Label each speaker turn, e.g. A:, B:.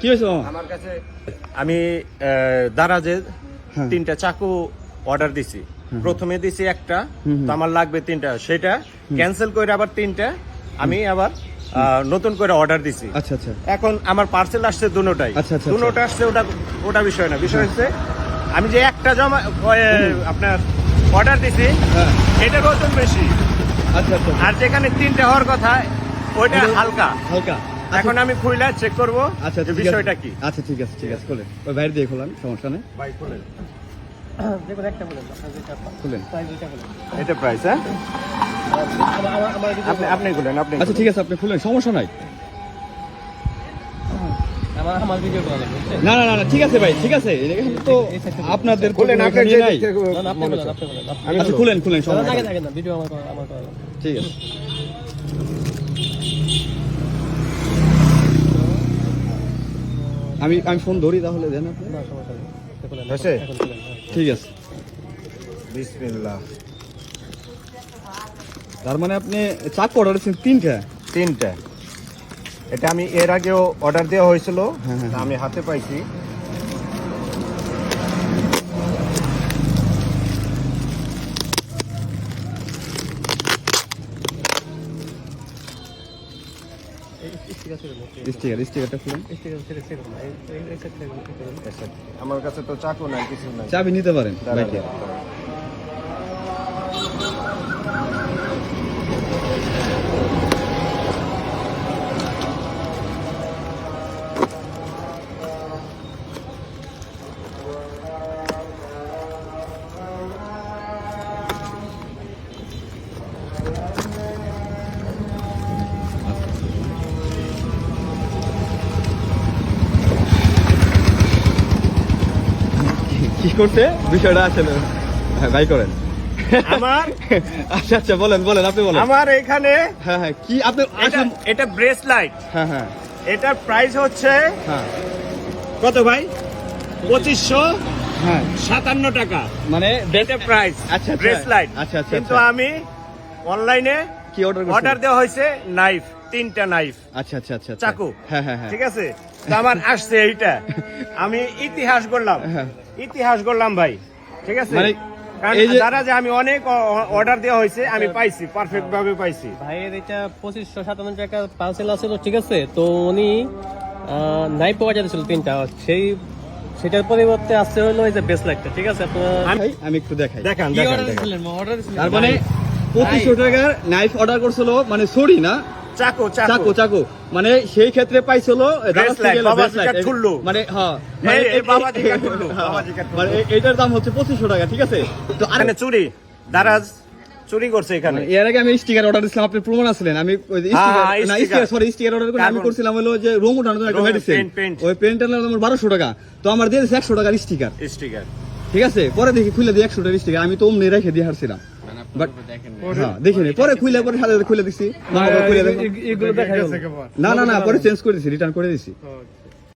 A: কি হয়েছে
B: আমার কাছে আমি দারাজে
A: হ্যাঁ।
B: তিনটা চাকু অর্ডার দিছি। প্রথমে দিছি একটা। তো আমার লাগবে তিনটা। সেটা ক্যান্সেল করে আবার তিনটা আমি আবার নতুন করে অর্ডার দিছি।
A: আচ্ছা আচ্ছা।
B: এখন আমার পার্সেল আসছে দুটোটাই।
A: আচ্ছা, আচ্ছা,
B: দুটোটা আসছে ওটা ওটা বিষয় না। বিষয় হচ্ছে আমি যে একটা জমা আপনার অর্ডার দিছি
A: হ্যাঁ।
B: এটার ওজন বেশি।
A: আচ্ছা আচ্ছা।
B: আর যেখানে তিনটে হওয়ার কথা ওইটা হালকা।
A: হালকা।
B: এখন আমি খুইলা চেক করব
A: আচ্ছা
B: বিষয়টা কি।
A: আচ্ছা ঠিক আছে ঠিক আছে খোলেন। ওই বাইরে দিয়ে খোলান সমস্যা নেই।
B: ভাই খুলেন।
C: দেখুন একটা বলেন
A: খুলেন।
C: প্রাইস
B: এটা প্রাইস হ্যাঁ? আপনি আপনি খুলেন আপনি
A: আচ্ছা ঠিক আছে আপনি খুলেন সমস্যা নাই? না না না না, ঠিক আছে ভাই ঠিক আছে। তো আপনাদের তো
B: খুলেন
A: কোনো
B: আপনি
A: এখানে
B: যে
A: নাই
C: না, না, আপনি বলেন আপনি বলেন আপনি-
B: আমি
A: আচ্ছা খুলেন খুলেন
C: না, না,
A: সমস্যা
C: থাকে
A: নাই।
C: থাকে না ভিডিও আমার করা- আমার করা লাগবে।
A: ঠিক আছে আমি আমি ফোন ধরি তাহলে দেন আপনি।
B: হয়েছে?
C: হ্যাঁ।
A: ঠিক আছে।
B: বিসমিল্লাহ।
A: তার মানে আপনি চাক অর্ডার দিচ্ছেন তিনটা?
B: তিনটা। এটা আমি এর আগেও অর্ডার দেওয়া হয়েছিল
A: হ্যাঁ, হ্যাঁ,
B: আমি হাতে পাইছি
C: এই sticker ছিল না,
A: স্টিকার স্টিকারটা খুলেন
C: sticker ছিল, ছিল না, এই- এই- এই side থেকে একটু করুন।
B: আচ্ছা, আমার কাছে তো চাকু নাই কিছু নাই।
A: চাবি নিতে পারেন কি করতে বিষয়টা আছে হ্যাঁ ভাই করেন।
B: আমার
A: আচ্ছা আচ্ছা বলেন বলেন আপনি বলেন।
B: আমার এখানে
A: হ্যাঁ হ্যাঁ কি আপনি
B: এটা ব্রেসলাইট
A: হ্যাঁ হ্যাঁ।
B: এটার প্রাইস হচ্ছে
A: হ্যাঁ।
B: কত ভাই? পঁচিশশো
A: হ্যাঁ।
B: সাতান্ন টাকা।
A: মানে
B: এটা প্রাইস
A: আচ্ছা, আচ্ছা।
B: ব্রেসলাইট
A: আচ্ছা, আচ্ছা,
B: কিন্তু
A: আচ্ছা।
B: আমি অনলাইনে
A: কি অর্ডার
B: অর্ডার দেওয়া হয়েছে নাইফ তিনটা নাইফ
A: আচ্ছা আচ্ছা আচ্ছা আচ্ছা।
B: চাকু।
A: হ্যাঁ হ্যাঁ হ্যাঁ।
B: ঠিক আছে? আমার আসছে এইটা। আমি ইতিহাস করলাম
A: হ্যাঁ।
B: ইতিহাস করলাম ভাই। ঠিক আছে?
A: মানে
B: কারণ যারা যে আমি অনেক অর্ডার দেওয়া হয়েছে আমি পাইছি পারফেক্ট ভাবে পাইছি।
C: ভাইয়ের এটা পঁচিশশো সাতান্ন টাকা পার্সেল আছিল ঠিক আছে? তো উনি নাই পাওয়া যাচ্ছিল তিনটা। সেই সেটার পরিবর্তে আসছে হলো এই যে বেস লাইটটা ঠিক আছে?
A: আমি একটু দেখাই।
B: দেখান দেখান
C: অর্ডার দিছিলেন? অর্ডার দিছিলেন।
A: তার মানে পঁচিশশো টাকার নাইফ অর্ডার করছিল মানে সরি না
B: চাকু
A: চাকু। মানে সেই ক্ষেত্রে পাইছিল। মানে মানে। মানে এটার দাম হচ্ছে পঁচিশশো টাকা ঠিক আছে? তো আর
B: চুরি দারাজ চুরি করছে এখানে।
A: মানে এর আগে আমি স্টিকার অর্ডার দিছিলাম আপনি প্রমাণ আসলেন আমি। স্টিকার সরি স্টিকার অর্ডার করে আমি করছিলাম হলো যে উঠানোর জন্য একটা। ওই পেন্টার আমার বারোশো টাকা। তো আমার দিয়েছে একশো টাকার স্টিকার
B: স্টিকার
A: ঠিক আছে? পরে দেখি খুলে দিয়ে একশো টাকার স্টিকার আমি তো অমনি রেখে দিয়ে হারছিলাম বাট হ্যাঁ দেখিনি পরে খুলে পরে সাথে সাথে খুলে দিছি। না, না না না পরে চেঞ্জ করে দিছি রিটার্ন করে দিছি।
C: হলো